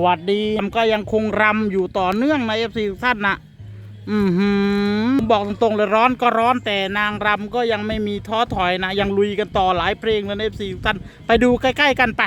สวัสดีก็ยังคงรำอยู่ต่อเนื่องในเอฟซีท่านนะอือหือบอกตรงๆเลยร้อนก็ร้อนแต่นางรำก็ยังไม่มีท้อถอยนะ ยังลุยกันต่อหลายเพลงเลยในเอฟซีท่านไปดูใกล้ ๆ กันไป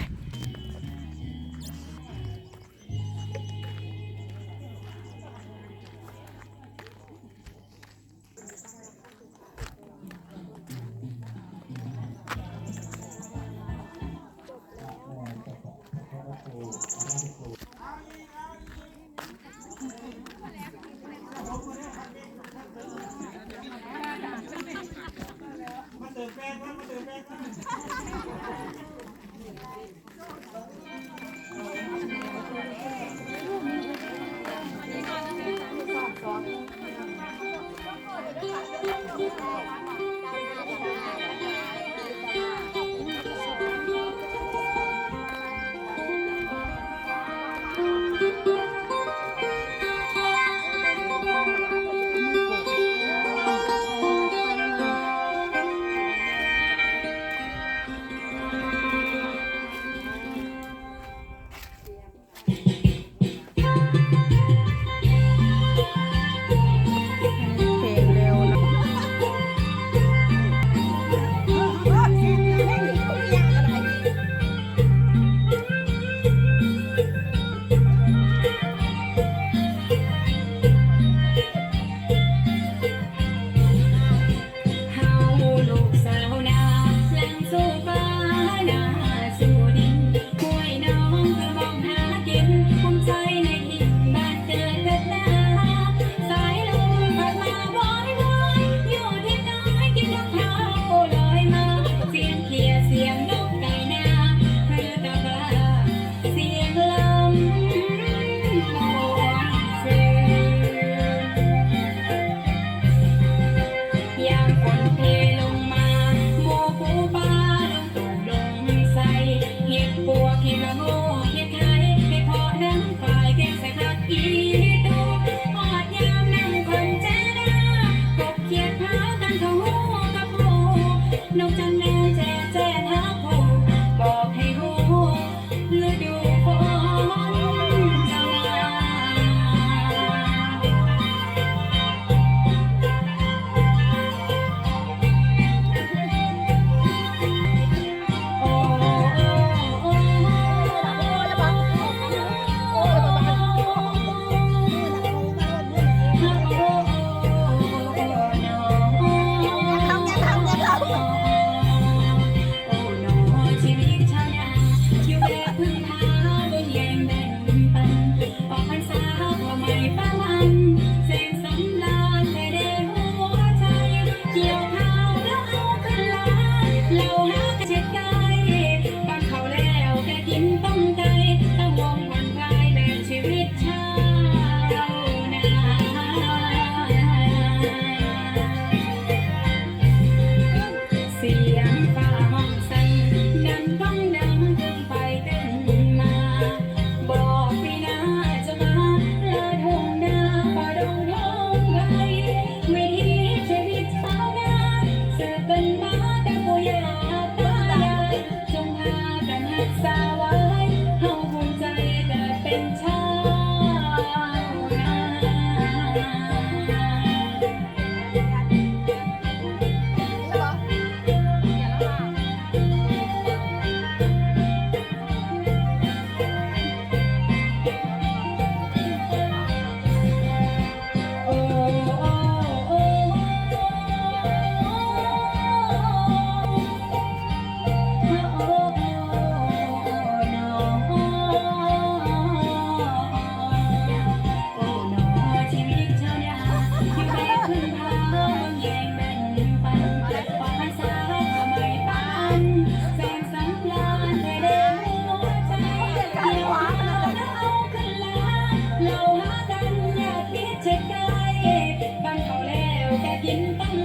Chân.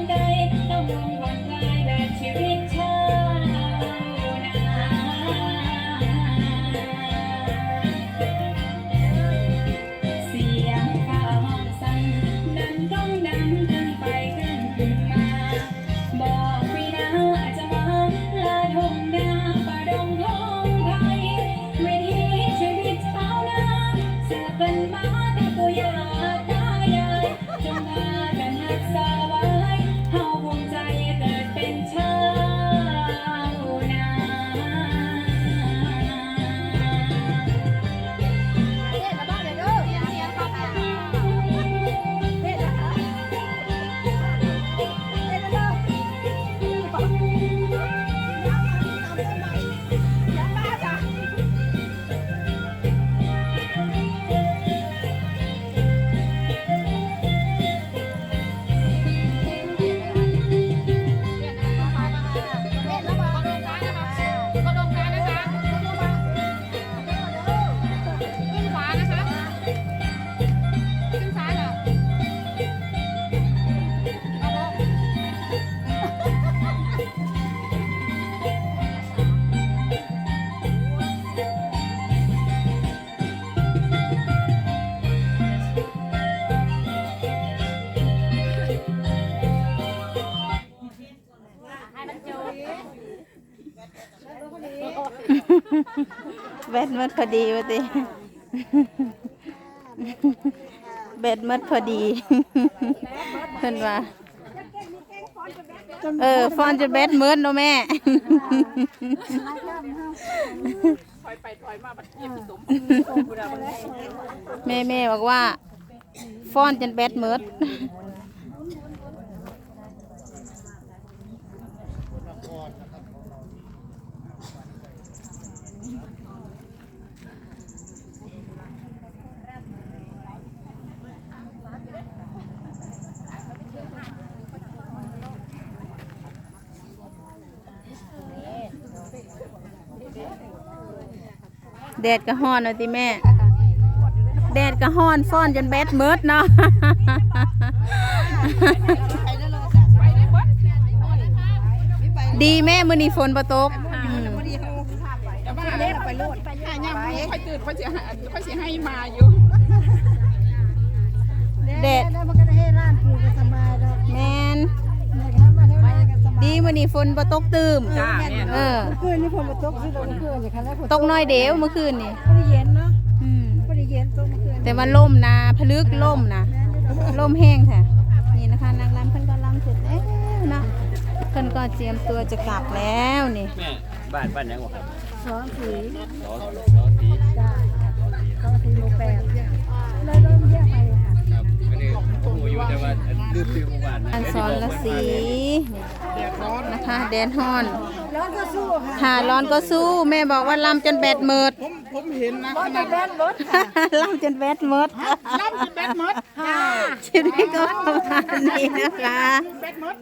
แบตหมดพอดีวะติแบตหมดพอดีเพิ่นว่าเออฟอนจะแบตหมืดเนาะแม่แม่แม่บอกว่าฟอนจนแบตหมืด แดดก็ฮ้อนเอาติแม่ แดดก็ฮ้อนฟ้อนจนแบตหมืดเนาะ ดีแม่มื้อนี้ฝนบ่ตกอืมแต่ว่าเล่นไปโลดถ้าย่ำค่อยตื่นค่อยสิให้ค่อยสิให้มาอยู่แดดแล้วมันก็ได้ให้ร้านปลูกก็สบายแล้ว แม่ อนี้ฝนบ่ตกตืมจ้าแม่เออ คืนนี้ผมมาตกที่เราคืนอย่างนั้นแล้วผมตกน้อยเดียวเมื่อคืนนี่ไม่ได้เย็นเนาะอืมไม่ได้เย็นตกเมื่อคืนแต่ว่าล่มนะพลึกล่มนะล่มแห้งค่ะ นี่นะคะนางรำเพิ่นก็รำเสร็จแล้วนะเพิ่นก็เตรียมตัวจะกลับแล้วนี่ แม่บ้านบ้านยังบ่ครับสองสีสอสอสีจ้าสองสีโลแปดเลยเริ่มแยกไปค่ะครับอันนี้ผมอยู่แต่ว่าอันลืมซื้อเมื่อวานนะอันสอนละสีนะคะแดนฮอนร้อนก็สู้ค่ะถ้าร้อนก็สู้แม่บอกว่าลำจนแบตหมด ผมผมเห็นนะร้อขนนาจะดแบนรถลำจนแบตหมดล่ำจนแบตหมดชีวิตก็ประมาณนี้นะคะแบตหมด